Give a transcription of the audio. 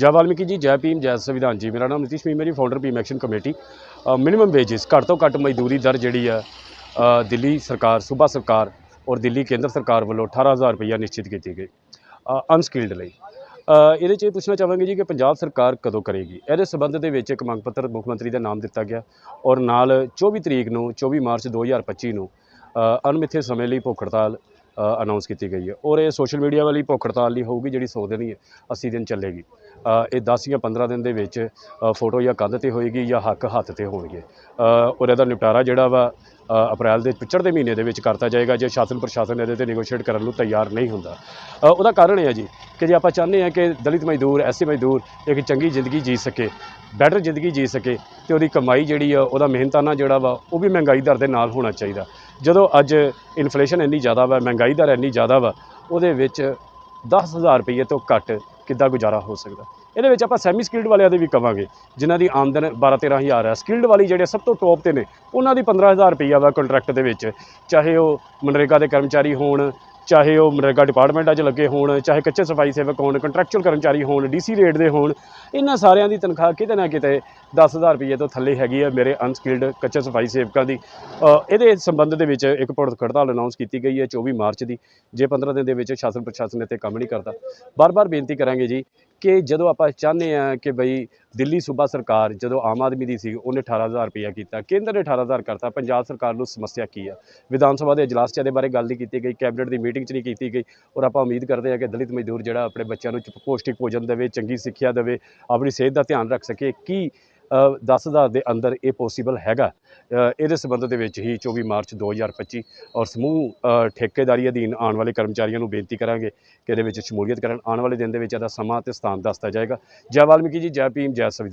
ਜੈ ਵਾਲਮੀਕੀ ਜੀ, ਜੈ ਭੀਮ, ਜੈ ਸੰਵਿਧਾਨ ਜੀ। ਮੇਰਾ ਨਾਮ Nitish ਮੀਮੇ ji founder Bhim action committee minimum wages ਘੱਟ ਤੋਂ ਘੱਟ ਮਜ਼ਦੂਰੀ ਦਰ ਜਿਹੜੀ ਆ ਦਿੱਲੀ ਸਰਕਾਰ, ਸੂਬਾ ਸਰਕਾਰ ਔਰ ਦਿੱਲੀ ਕੇਂਦਰ ਸਰਕਾਰ ਵੱਲੋਂ 18000 ਰੁਪਈਆ ਨਿਸ਼ਚਿਤ ਕੀਤੀ ਗਈ ਅਨਸਕਿਲਡ ਲਈ। ਇਹਦੇ 'ਚ ਇਹ ਪੁੱਛਣਾ ਚਾਹਾਂਗੇ ਜੀ ਕਿ ਪੰਜਾਬ ਸਰਕਾਰ ਕਦੋਂ ਕਰੇਗੀ? ਇਹਦੇ ਸਬੰਧ ਦੇ ਵਿੱਚ ਇੱਕ ਮੰਗ ਪੱਤਰ ਮੁੱਖ ਮੰਤਰੀ ਦਾ ਨਾਮ ਦਿੱਤਾ ਗਿਆ ਔਰ ਨਾਲ 24 ਤਰੀਕ ਨੂੰ 24 ਮਾਰਚ 2025 ਨੂੰ ਅਣਮਿੱਥੇ ਸਮੇਂ ਲਈ ਭੁੱਖ ਹੜਤਾਲ ਅਨਾਉਂਸ ਕੀਤੀ ਗਈ ਹੈ। ਔਰ ਇਹ ਸੋਸ਼ਲ ਮੀਡੀਆ ਵਾਲੀ ਭੁੱਖ ਹੜਤਾਲ ਨਹੀਂ ਹੋਊਗੀ ਜਿਹੜੀ 100 ਦਿਨ ਹੀ ਹੈ 80 ਦਿਨ ਚੱਲੇਗੀ। ਇਹ 10 ਜਾਂ 15 ਦਿਨ ਦੇ ਵਿੱਚ ਫੋਟੋ ਜਾਂ ਕੰਧ ਤੇ ਹੋਏਗੀ ਜਾਂ ਹੱਕ ਹੱਥ ਤੇ ਹੋਣਗੇ। ਅ, ਔਰ ਇਹਦਾ ਨਿਪਟਾਰਾ ਜਿਹੜਾ ਵਾ ਅਪ੍ਰੈਲ ਦੇ ਪਿਛੜਦੇ ਮਹੀਨੇ ਦੇ ਵਿੱਚ ਕਰਤਾ ਜਾਏਗਾ ਜੇ ਸ਼ਾਸਨ ਪ੍ਰਸ਼ਾਸਨ ਇਹਦੇ ਤੇ ਨੈਗੋਸ਼ੀਏਟ ਕਰਨ ਨੂੰ ਤਿਆਰ ਨਹੀਂ ਹੁੰਦਾ। ਉਹਦਾ ਕਾਰਨ ਇਹ ਹੈ ਜੀ ਕਿ ਜੇ ਆਪਾਂ ਚਾਹੁੰਦੇ ਹਾਂ ਕਿ ਦਲਿਤ ਮਜ਼ਦੂਰ ਐਸੀ ਮਜ਼ਦੂਰ ਇੱਕ ਚੰਗੀ ਜ਼ਿੰਦਗੀ ਜੀ ਸਕੇ ਬੈਟਰ ਜ਼ਿੰਦਗੀ ਜੀ ਸਕੇ ਤੇ ਉਹਦੀ ਕਮਾਈ ਜਿਹੜੀ ਆ ਉਹਦਾ ਮਿਹਨਤਾਨਾ ਜਿਹੜਾ ਵਾ ਉਹ ਵੀ ਮਹਿੰਗਾਈ ਦਰ ਦੇ ਨਾਲ ਹੋਣਾ ਚਾਹੀਦਾ। ਜਦੋਂ ਅੱਜ ਇਨਫਲੇਸ਼ਨ ਇੰਨੀ ਜ਼ਿਆਦਾ ਵਾ ਮਹਿੰਗਾਈ ਦਰ ਇੰਨੀ ਜ਼ਿਆਦਾ ਵਾ ਉਹਦੇ ਵਿੱਚ 10000 ਰੁਪਏ ਤੋਂ ਘੱਟ ਕਿੱਦਾਂ ਗੁਜ਼ਾਰਾ ਹੋ ਸਕਦਾ। ਇਹਦੇ ਵਿੱਚ ਆਪਾਂ ਸੈਮੀ ਸਕਿਲਡ ਵਾਲਿਆਂ ਦੇ ਵੀ ਕਵਾਂਗੇ, ਜਿਨ੍ਹਾਂ ਦੀ ਆਮਦਨ 12 13000 ਹੈ। ਸਕਿਲਡ ਵਾਲੀ ਜਿਹੜੇ ਸਭ ਤੋਂ ਟੌਪ ਤੇ ਨੇ, ਉਹਨਾਂ ਦੀ 15000 ਰੁਪਈਆ ਵਾ ਕੰਟਰੈਕਟ ਦੇ ਵਿੱਚ, ਚਾਹੇ ਉਹ ਮਨਰੇਗਾ ਦੇ ਕਰਮਚਾਰੀ ਹੋਣ ਚਾਹੇ ਉਹ ਮਨਰੇਗਾ ਡਿਪਾਰਟਮੈਂਟਾਂ 'ਚ ਲੱਗੇ ਹੋਣ, ਚਾਹੇ ਕੱਚੇ ਸਫ਼ਾਈ ਸੇਵਕ ਹੋਣ, ਕੰਟਰੈਕਚੁਅਲ ਕਰਮਚਾਰੀ ਹੋਣ ਡੀਸੀ ਰੇਟ ਦੇ ਹੋਣ, ਇਹਨਾਂ ਸਾਰਿਆਂ ਦੀ ਤਨਖਾਹ ਕਿਤੇ ਨਾ ਕਿਤੇ 10000 ਰੁਪਏ ਤੋਂ ਥੱਲੇ ਹੈਗੀ ਹੈ ਮੇਰੇ ਅਨਸਕਿਲਡ ਕੱਚੇ ਸਫ਼ਾਈ ਸੇਵਕਾਂ ਦੀ। ਇਹਦੇ ਸੰਬੰਧ ਦੇ ਵਿੱਚ ਇੱਕ ਭੁੱਖ ਹੜਤਾਲ ਅਨਾਉਂਸ ਕੀਤੀ ਗਈ ਹੈ 24 ਮਾਰਚ ਦੀ, ਜੇ 15 ਦਿਨ ਦੇ ਵਿੱਚ ਸ਼ਾਸਨ ਪ੍ਰਸ਼ਾਸਨ ਇੱਥੇ ਕੰਮ ਨਹੀਂ ਕਰਦਾ। ਬਾਰ-ਬਾਰ ਬੇਨਤੀ ਕਰਾਂਗੇ ਜੀ ਕਿ ਜਦੋਂ ਆਪਾਂ ਚਾਹੁੰਦੇ ਆ ਕਿ ਬਈ ਦਿੱਲੀ ਸੂਬਾ ਸਰਕਾਰ ਜਦੋਂ ਆਮ ਆਦਮੀ ਦੀ ਸੀ, ਉਹਨੇ 18000 ਰੁਪਇਆ ਕੀਤਾ, ਕੇਂਦਰ ਨੇ 18000 ਕਰਤਾ, ਪੰਜਾਬ ਸਰਕਾਰ ਨੂੰ ਸਮੱਸਿਆ ਕੀ ਆ? ਵਿਧਾਨ ਸਭਾ ਦੇ ਇਜਲਾਸ 'ਚ ਇਹਦੇ ਬਾਰੇ ਗੱਲ ਨਹੀਂ ਕੀਤੀ ਗਈ, ਕੈਬਨਿਟ ਦੀ ਮੀਟਿੰਗ 'ਚ ਨਹੀਂ ਕੀਤੀ ਗਈ। ਔਰ ਆਪਾਂ ਉਮੀਦ ਕਰਦੇ ਹਾਂ ਕਿ ਦਲਿਤ ਮਜ਼ਦੂਰ ਜਿਹੜਾ ਆਪਣੇ ਬੱਚਿਆਂ ਨੂੰ ਪੌਸ਼ਟਿਕ ਭੋਜਨ ਦੇਵੇ, ਚੰਗੀ ਸਿੱਖਿਆ ਦੇਵੇ, ਆਪਣੀ ਸਿਹਤ ਦਾ ਧਿਆਨ ਰੱਖ ਸਕੇ। ਕੀ 10000 ਦੇ ਅੰਦਰ ਇਹ ਪੋਸੀਬਲ ਹੈਗਾ? ਇਹਦੇ ਸੰਬੰਧ ਦੇ ਵਿੱਚ ਹੀ 24 ਮਾਰਚ 2025 ਔਰ ਸਮੂਹ ਠੇਕੇਦਾਰੀ ਅਧੀਨ ਆਉਣ ਵਾਲੇ ਕਰਮਚਾਰੀਆਂ ਨੂੰ ਬੇਨਤੀ ਕਰਾਂਗੇ ਕਿ ਇਹਦੇ ਵਿੱਚ ਸ਼ਮੂਲੀਅਤ ਕਰਨ। ਆਉਣ ਵਾਲੇ ਦਿਨ ਦੇ ਵਿੱਚ ਇਹਦਾ ਸਮਾਂ ਤੇ ਸਥਾਨ ਦੱਸਦਾ ਜਾਏਗਾ। ਜੈ ਵਾਲਮੀਕੀ ਜੀ, ਜੈ ਭੀਮ, ਜੈ ਸੰਵਿਧਾਨ